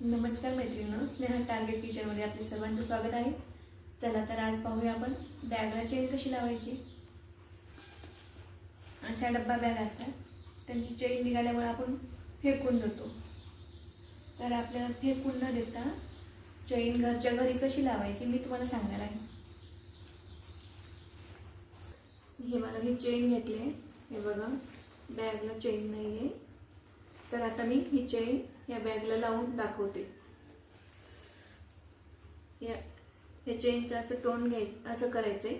नमस्कार मैत्रिणी स्नेहा टार्गेट किचनमध्ये आपले सर्वांचं स्वागत आहे. चला तर आज पाहूया आपण बॅगला चेन कशी लावायची. अशा डब्बा बॅग असतात त्यांची चेन निघाल्यामुळे आपण फेकून देतो. तर आपल्याला फेकून न देता चेन घरच्या घरी कशी लावायची मी तुम्हाला सांगणार आहे. हे बघा मी चेन घेतली आहे. हे बघा बॅगला चेन नाही आहे तर आता मी ही चेन या बॅगला लावून दाखवते. या चेनचं असं टोन घ्यायचं असं करायचं आहे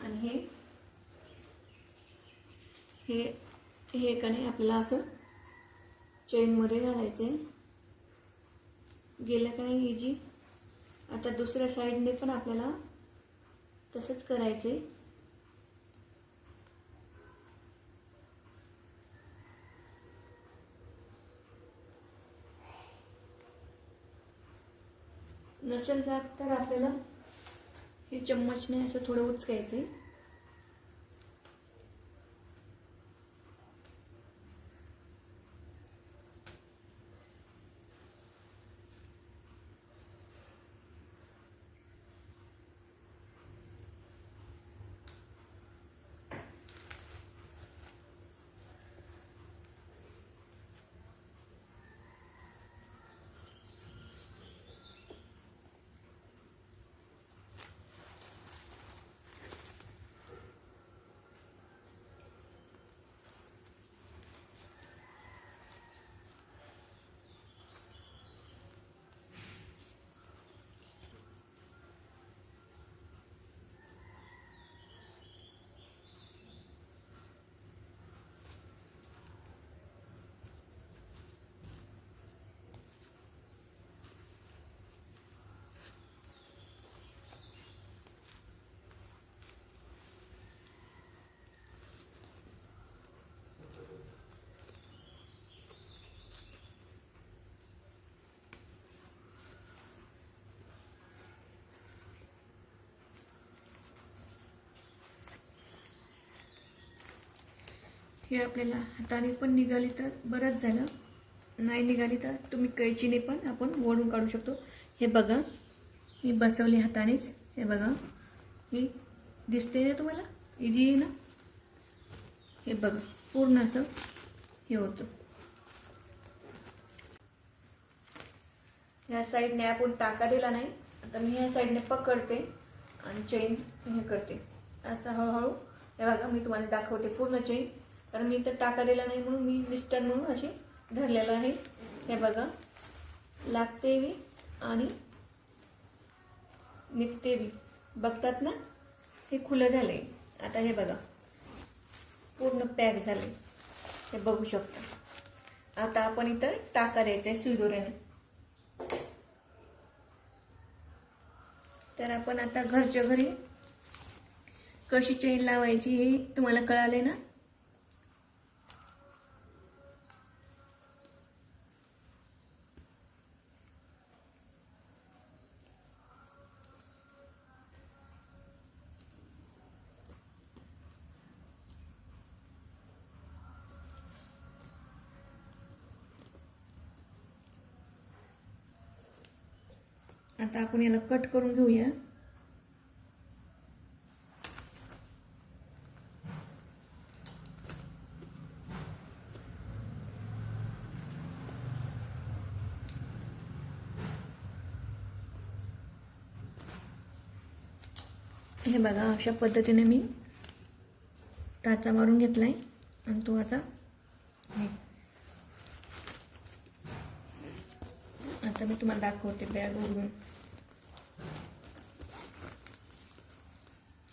आणि हे हे हे का नाही आपल्याला असं चेनमध्ये घालायचं आहे गेलं का नाही जी आता दुसऱ्या साईडने पण आपल्याला तसंच करायचं आहे नसेल जात तर आपल्याला हे चम्मचने असं थोडं उचकायचं आहे हे आपल्याला हाताने पण निघाली तर बरंच झालं. नाही निघाली तर तुम्ही कैचीने पण आपण ओढून काढू शकतो. हे बघा मी बसवली हातानेच. हे बघा ही दिसते ना तुम्हाला? इजी आहे ना? हे बघा पूर्ण असं हे होतं. ह्या साईडने आपण टाका दिला नाही. आता मी ह्या साईडने पकडते आणि चेन हे करते. असं हळूहळू हे बघा मी तुम्हाला दाखवते पूर्ण चेन कारण मी तर टाका नाही म्हणून मी मिस्टर म्हणून असे धरलेलं आहे. हे बघा. लागते बी आणि निघते बी. बघतात ना? हे खुलं झालंय. आता हे बघा. पूर्ण पॅक झाले हे बघू शकता. आता आपण इथं टाका द्यायचं आहे सुईदोऱ्याने तर आपण आता घरच्या घरी कशी चेन लावायची हे तुम्हाला कळाले ना? आता आपण याला कट करून घेऊया. हे बघा अशा पद्धतीने मी टाचा मारून घेतला आहे आणि तो आता हे. आता मी तुम्हाला दाखवते बॅग उघडून.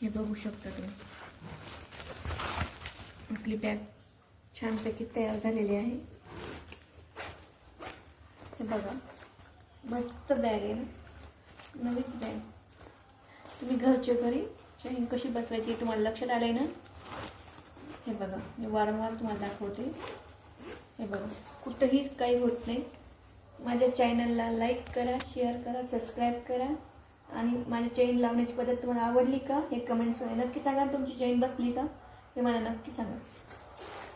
हे बघू शकता तुम्ही. आपली बॅग छानपैकी तयार झालेली आहे. हे बघा मस्त बॅग आहे ना. नवीन बॅग तुम्ही घरच्या घरी चैन कशी बसवायची तुम्हाला लक्षात आलं आहे ना? हे बघा मी वारंवार तुम्हाला दाखवते. हे बघा कुठंही काही होत नाही. माझ्या चॅनलला लाईक करा शेअर करा सबस्क्राईब करा. आणि माझ्या चेन लावण्याची पद्धत तुम्हाला आवडली का? हे कमेंट्समध्ये नक्की सांगा तुमची चेन बसली का? हे मला नक्की सांगा.